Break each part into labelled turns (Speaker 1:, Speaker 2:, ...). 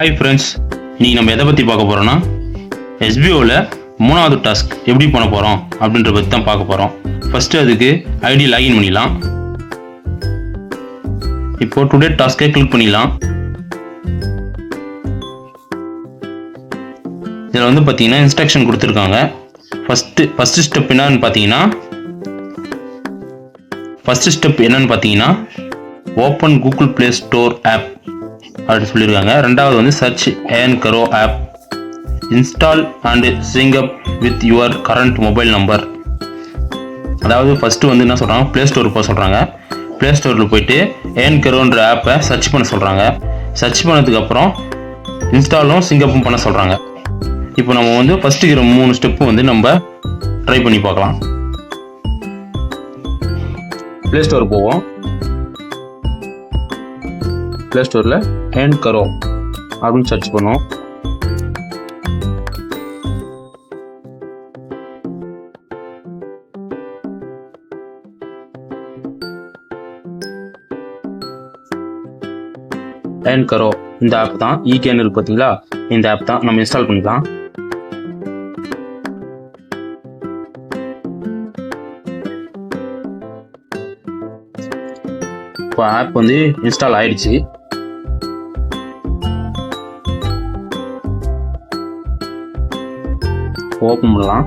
Speaker 1: Hi friends இன்னைக்கு நம்ம எதை பற்றி பார்க்க போகிறோன்னா எஸ்பிஓவில் மூணாவது டாஸ்க் எப்படி பண்ண போகிறோம் அப்படின்ற பற்றி தான் பார்க்க போகிறோம் ஃபஸ்ட்டு அதுக்கு ஐடி லாகின் பண்ணிடலாம். இப்போ டுடே டாஸ்க்கை கிளிக் பண்ணிடலாம். இதில் வந்து பார்த்தீங்கன்னா இன்ஸ்ட்ரக்ஷன் கொடுத்துருக்காங்க. ஃபஸ்ட்டு ஃபஸ்ட்டு ஸ்டெப் என்னன்னு பார்த்தீங்கன்னா ஃபஸ்ட்டு ஸ்டெப் என்னன்னு பார்த்தீங்கன்னா open Google play store app அப்படின்னு சொல்லியிருக்காங்க. ரெண்டாவது வந்து சர்ச் ஏன் கரோ app install and sign up with your current mobile number அதாவது ஃபஸ்ட்டு வந்து என்ன சொல்கிறாங்க ப்ளே ஸ்டோர் போக சொல்கிறாங்க ப்ளே ஸ்டோரில் போயிட்டு ஏன் கரோன்ற ஆப்பை சர்ச் பண்ண சொல்கிறாங்க சர்ச் பண்ணதுக்கப்புறம் இன்ஸ்டாலும் சிங்கப்பும் பண்ண சொல்கிறாங்க இப்போ நம்ம வந்து ஃபஸ்ட்டு இருக்கிற மூணு ஸ்டெப்பு வந்து நம்ம ட்ரை பண்ணி பார்க்கலாம். ப்ளே ஸ்டோர் போவோம். ப்ளே ஸ்டோரில் ஹேண்ட் கரோ அப்படின்னு சர்ச் பண்ணுவோம். ஹேண்ட் கரோ இந்த ஆப் தான் இகேன்னு இருக்கு பார்த்தீங்களா? இந்த ஆப் தான் நம்ம இன்ஸ்டால் பண்ணிக்கலாம். இப்போ ஆப் வந்து இன்ஸ்டால் ஆயிடுச்சு. ஓப்பன் பண்ணலாம்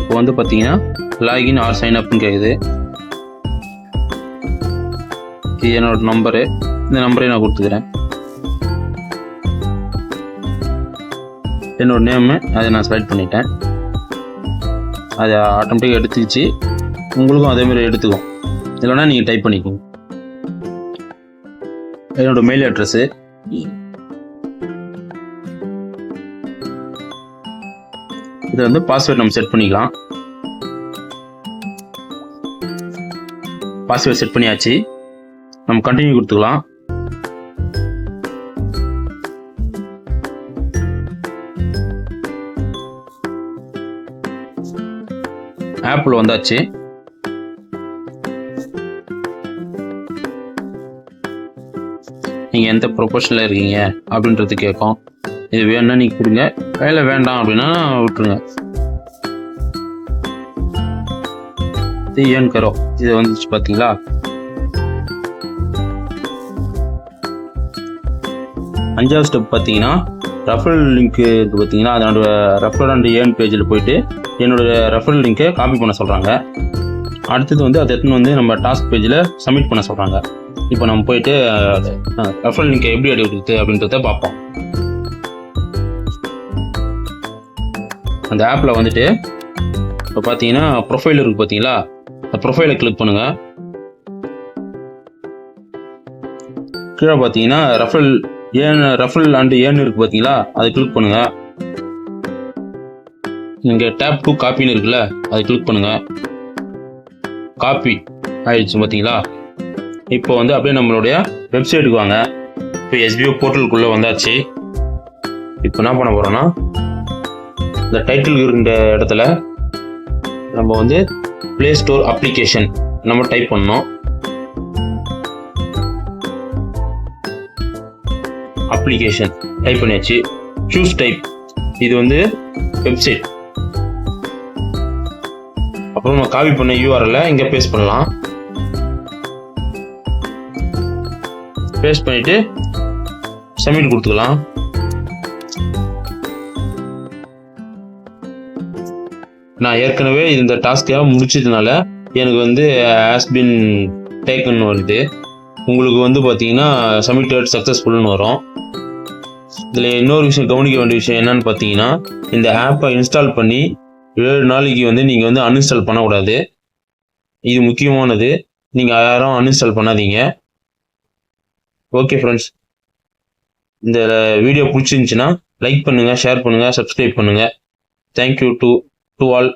Speaker 1: இப்போ வந்து பார்த்தீங்கன்னா லாகின் ஆர் சைன் அப்னு கேட்குது இது என்னோட நம்பரு இந்த நம்பரை நான் கொடுத்துக்கிறேன். என்னோட நேமு அதை நான் செலக்ட் பண்ணிட்டேன். அதை ஆட்டோமேட்டிக்காக எடுத்துக்கிச்சு. உங்களுக்கும் அதேமாதிரி எடுத்துக்கும் இல்லைன்னா நீங்கள் டைப் பண்ணிக்கோங்க. என்னோட மெயில் அட்ரஸ்ஸு இது வந்து பாஸ்வேர்ட் நம்ம செட் பண்ணிக்கலாம். பாஸ்வேர்ட் செட் பண்ணியாச்சு. நம்ம கண்டினியூ கொடுத்துக்கலாம். ஆப்பிள் வந்தாச்சு. நீங்கள் எந்த ப்ரொஃபஷனில் இருக்கீங்க அப்படின்றது கேட்கும். இது வேணும்னா நீங்கள் கொடுங்க. வேலை வேண்டாம் அப்படின்னா விட்டுருங்க. இது ஏன் கரோ? இது வந்துச்சு பார்த்தீங்களா அஞ்சாவது ஸ்டெப் பார்த்தீங்கன்னா ரெஃபரல் லிங்க் இருக்கு பார்த்தீங்கன்னா அதனோட ரெஃபரல் அண்ட் ஏன் பேஜில் போயிட்டு என்னோட ரெஃபரல் லிங்கை காப்பி பண்ண சொல்கிறாங்க அடுத்தது வந்து அதை எடுத்துன்னு வந்து நம்ம டாஸ்க் பேஜில் சப்மிட் பண்ண சொல்கிறாங்க இப்போ நம்ம போயிட்டு ரஃபல் நிக்க எப்படி அடி எடுக்கிறது அப்படின்றத பார்ப்போம். அந்த ஆப்பில் வந்துட்டு இப்போ பார்த்தீங்கன்னா ப்ரொஃபைல் இருக்குது பார்த்தீங்களா? அந்த ப்ரொஃபைலை கிளிக் பண்ணுங்கள் கீழே பார்த்தீங்கன்னா ரஃபல் ஏன் ரஃபல் அண்டு ஏன்னு இருக்குது பார்த்தீங்களா? அதை கிளிக் பண்ணுங்கள் இங்கே டேப் டூ காப்பின்னு இருக்குல்ல அதை கிளிக் பண்ணுங்கள் காப்பி ஆயிடுச்சு பார்த்தீங்களா? இப்போ வந்து அப்படியே நம்மளுடைய வெப்சைட்டுக்கு வாங்க. இப்போ எஸ்பிஓ போர்ட்டலுக்குள்ளே வந்தாச்சு. இப்போ என்ன பண்ண போகிறோன்னா இந்த டைட்டில் இருக்கின்ற இடத்துல நம்ம வந்து ப்ளே ஸ்டோர் அப்ளிகேஷன் நம்ம டைப் பண்ணோம் அப்ளிகேஷன் டைப் பண்ணியாச்சு. சூஸ் டைப் இது வந்து வெப்சைட் அப்புறம் நம்ம காப்பி பண்ண யூஆர்எல்ல இங்கே பேஸ்ட் பண்ணலாம். பேஸ்ட் பண்ணிவிட்டு சப்மிட் கொடுத்துக்கலாம். நான் ஏற்கனவே இந்த டாஸ்க்காக முடிச்சதுனால எனக்கு வந்து ஹாஸ்பின் டேக்கன் வருது. உங்களுக்கு வந்து பார்த்தீங்கன்னா சப்மிட்டட் சக்ஸஸ்ஃபுல்னு வரும். இதில் இன்னொரு விஷயம் கவனிக்க வேண்டிய விஷயம் என்னன்னு பார்த்தீங்கன்னா இந்த ஆப்பை இன்ஸ்டால் பண்ணி ஏழு நாளைக்கு வந்து நீங்கள் வந்து அன்இன்ஸ்டால் பண்ணக்கூடாது. இது முக்கியமானது. நீங்கள் யாரும் அன்இன்ஸ்டால் பண்ணாதீங்க. ஓகே ஃப்ரெண்ட்ஸ் இந்த வீடியோ பிடிச்சிருந்துச்சுன்னா லைக் பண்ணுங்கள் ஷேர் பண்ணுங்கள் சப்ஸ்கிரைப் பண்ணுங்கள் thank you to to all